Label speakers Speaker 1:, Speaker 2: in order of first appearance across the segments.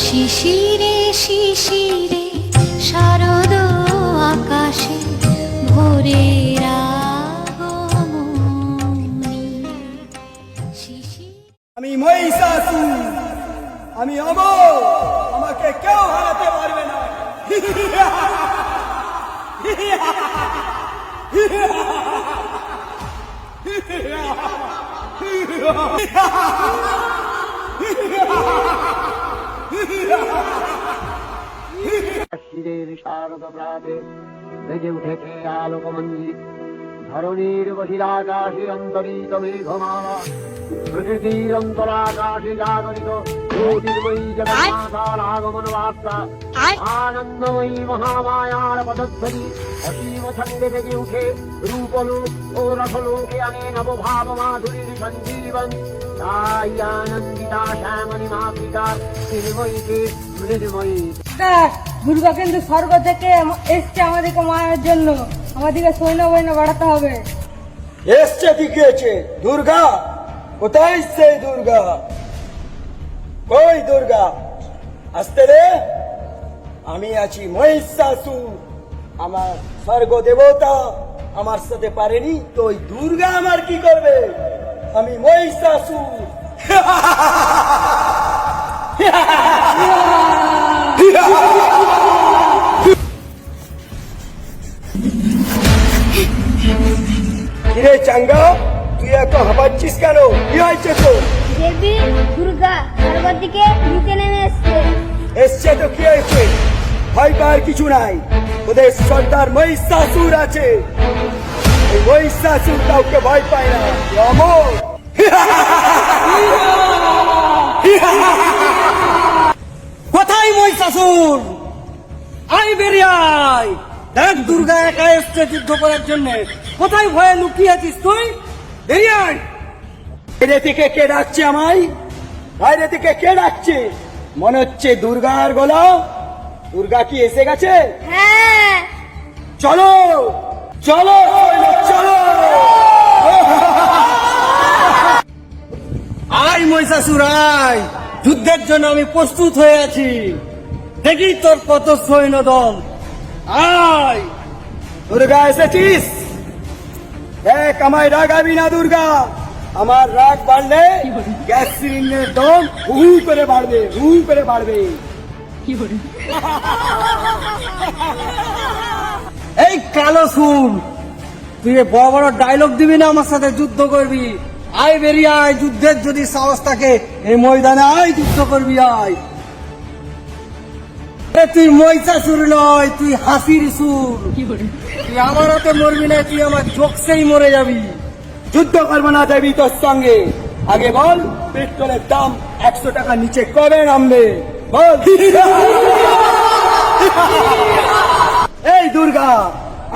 Speaker 1: শিশিরে শিশিরে, শারদ আকাশে ভোরের
Speaker 2: আমি মহিষাসুর আমি অমর, আমাকে কেউ হারাতে পারবে না।
Speaker 3: শিরের শারদ প্রাতে বেজে উঠেছে আলোকমঞ্জিত ধরণীর বহিরাকাশে অন্তরিত মেঘমালা প্রকৃতির অন্তরাকাশে জাগরিত জ্যোতির্ময়ী জগন্নাথার আগমন বার্তা আনন্দময়ী মহামায়ার পদধ্বনি অসীম ছন্দে বেজে উঠে রূপলোক ও রথলোকে আনে নবভাব মাধুরীর সঞ্জীবন তাই আনন্দিতা শ্যামণী মাতৃকা নির্ময়ীকে মৃন্ময়ী
Speaker 4: দেখ, দুর্গা কিন্তু স্বর্গ থেকে এসছে আমাদেরকে মারার জন্য। আমাদেরকে সৈন্য বৈন্য বাড়াতে হবে।
Speaker 2: এসছে দিকেছে দুর্গা? কোথায় সেই দুর্গা? কই দুর্গা? আসতে রে আমি আছি মহিষাসুর, আমার স্বর্গ দেবতা। আমার সাথে পারেনি তো ওই দুর্গা আমার কি করবে? আমি মহিষাসুর। চাঙ্গা তুই এত হাঁপাচ্ছিস কেন? কি হয়েছে তো
Speaker 5: দেবী দুর্গা স্বর্গ থেকে নিচে নেমে এসছে।
Speaker 2: এসছে তো কি হয়েছে? ভয় পাওয়ার কিছু নাই। ওদের সর্দার মহিষাসুর আছে। এই মহিষাসুর কাউকে ভয় পায় না। অমর।
Speaker 6: কোথায় মহিষাসুর? আই বেরিয়ে আয়। দেখ দুর্গা একা এসছে যুদ্ধ করার জন্য। কোথায় ভয়ে লুকিয়ে আছিস তুই? বেরিয়ে আয়।
Speaker 2: বাইরে থেকে কে ডাকছে আমায়? বাইরে থেকে কে ডাকছে? মনে হচ্ছে দুর্গার গলা। দুর্গা কি এসে গেছে?
Speaker 5: হ্যাঁ।
Speaker 2: চলো চলো চলো।
Speaker 6: আয় মহিষাসুর আয় যুদ্ধের জন্য আমি প্রস্তুত হয়ে আছি। দেখি তোর কত সৈন্য দল আয়।
Speaker 2: দুর্গা এসেছিস? দেখ আমায় রাগাবি না দুর্গা। আমার রাগ বাড়লে গ্যাস সিলিন্ডারের দম হু করে বাড়বে হু করে বাড়বে।
Speaker 6: এই কালো সুর তুই বড় বড় ডায়লগ দিবি না আমার সাথে যুদ্ধ করবি? আয় বেরিয়ে আয় যুদ্ধের যদি সাহস থাকে এই ময়দানে আয় যুদ্ধ করবি আয়। তুই মহিষা সুর নয় তুই হাসির সুর তুই আমার হাতে মরবি না তুই আমার জোকসেই মরে যাবি।
Speaker 2: যুদ্ধ করব না দেবী তোর সঙ্গে। আগে বল পেট্রোলের দাম একশো টাকা নিচে কবে নামবে? বল। এই দুর্গা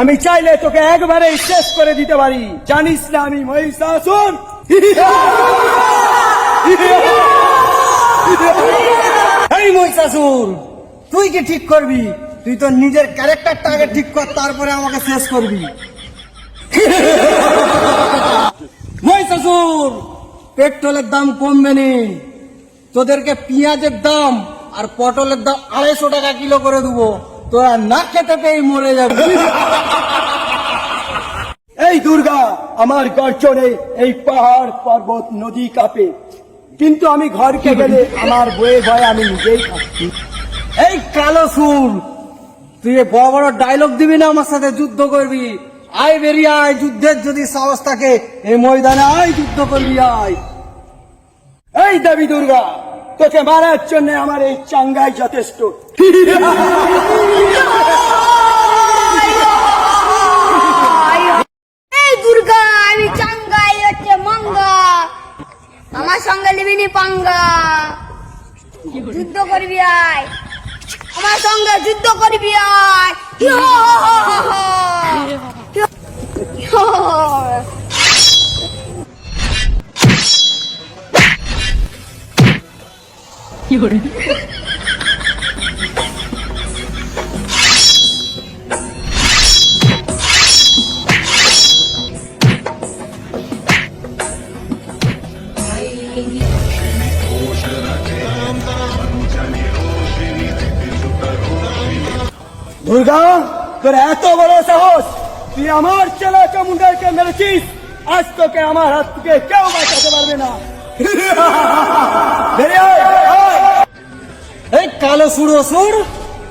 Speaker 2: আমি চাইলে তোকে একবারে শেষ করে দিতে পারি। জানিস না আমি মহিষাসুর
Speaker 6: এই মহিষাসুর তুই কি ঠিক করবি? তুই তো নিজের ক্যারেক্টারটা আগে ঠিক কর, তারপরে আমাকে শেষ করবি। মহিষাসুর পেট্রোলের দাম কমবে নি। তোদেরকে পেঁয়াজের দাম আর পটলের দাম আড়াইশো টাকা কিলো করে দেবো। তোরা না খেতে পেয়ে মরে যাবে।
Speaker 2: এই দুর্গা, আমার গর্জনে এই পাহাড় পর্বত নদী কাঁপে। কিন্তু আমি ঘরকে গেলে আমার বয়ে ভয়ে আমি নিজেই থাকি
Speaker 6: এই কালো সুর তুই বড় বড় ডায়লগ দিবি না আমার সাথে যুদ্ধ করবি? আয় বেরিয়ে আয়, যুদ্ধের যদি সাহস থাকে এই ময়দানে আয়, যুদ্ধ করবি, আয়।
Speaker 2: এই দেবী দুর্গা, তোকে মারার জন্য আমার এই চাঙ্গাই যথেষ্ট।
Speaker 5: দুর্গা, আমি চাঙ্গাই হচ্ছে মঙ্গা। আমার সঙ্গে নিবিনি পাঙ্গা। যুদ্ধ করবি, আয়। আমার সঙ্গে যুদ্ধ করবি আয় কি
Speaker 2: দুর্গা, তোর এত বড় সাহস, তুই আমার ছেলে চামুন্ডারকে মেরেছিস, আজ তোকে আমার হাত থেকে কেউ বাঁচাতে পারবে না।
Speaker 6: এই কালো সুর সুর,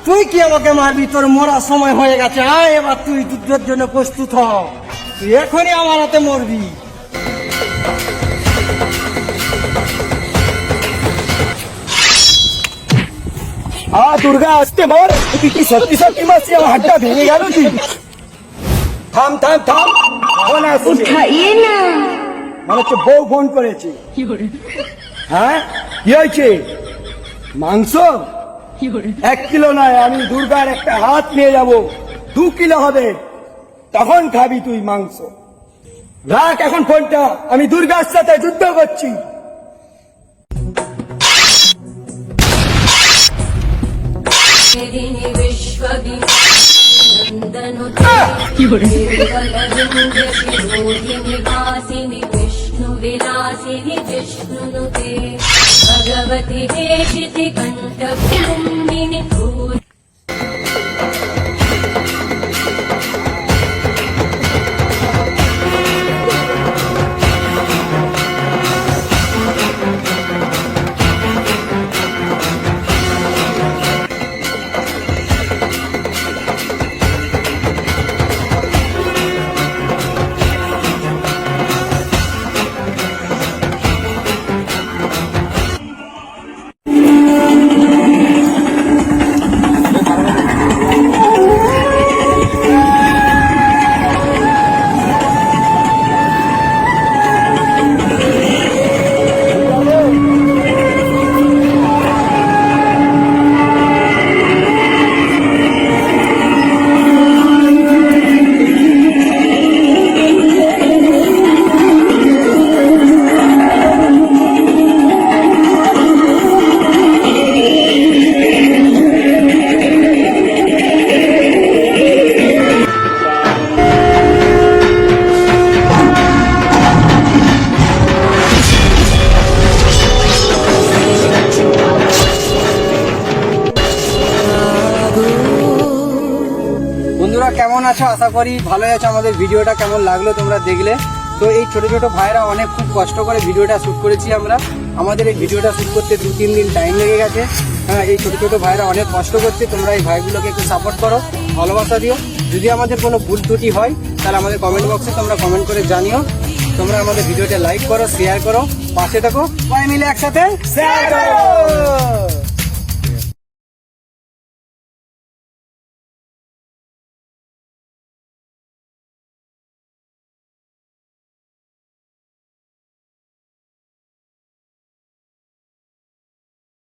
Speaker 6: তুই কি আমাকে মারবি? তোর মরার সময় হয়ে গেছে। আয়, এবার তুই যুদ্ধের জন্য প্রস্তুত হ। তুই এখনই আমার হাতে মরবি।
Speaker 2: আ দুর্গা আসতে বল তুই কি সত্যি সত্যি মাসি আমার হাতটা ভেঙে গেল তুই থাম থাম থাম। ফোন আসছে মানে হচ্ছে বউ ফোন করেছে। হ্যাঁ? কি হয়েছে? মাংস? এক কিলো নয় আমি দুর্গার একটা হাত নিয়ে যাব। দু কিলো হবে। তখন খাবি তুই মাংস। রাখ এখন ফোনটা আমি দুর্গার সাথে যুদ্ধ করছি।
Speaker 1: గిరిని విశ్వవి నందను నివాసిని విష్ణు విలాసిని విష్ణును భగవతి దేశితి
Speaker 6: కంఠ భూమిని আছো? আশা করি ভালোই আছো। আমাদের ভিডিওটা কেমন লাগল তোমরা দেখলে? তো এই ছোট ছোট ভাইরা অনেক খুব কষ্ট করে ভিডিওটা শ্যুট করেছি আমরা। আমাদের এই ভিডিওটা শ্যুট করতে দু, তিন দিন টাইম লেগে গেছে। হ্যাঁ এই ছোট ছোট ভাইরা অনেক কষ্ট করছে। তোমরা এই ভাইগুলোকে একটু সাপোর্ট করো, ভালোবাসা দিও। যদি আমাদের কোনো ভুল ত্রুটি হয়, তাহলে আমাদের কমেন্ট বক্সে তোমরা কমেন্ট করে জানিও। তোমরা আমাদের ভিডিওটা লাইক করো শেয়ার করো, পাশে থাকো। সবাই মিলে একসাথে
Speaker 2: শেয়ার করো।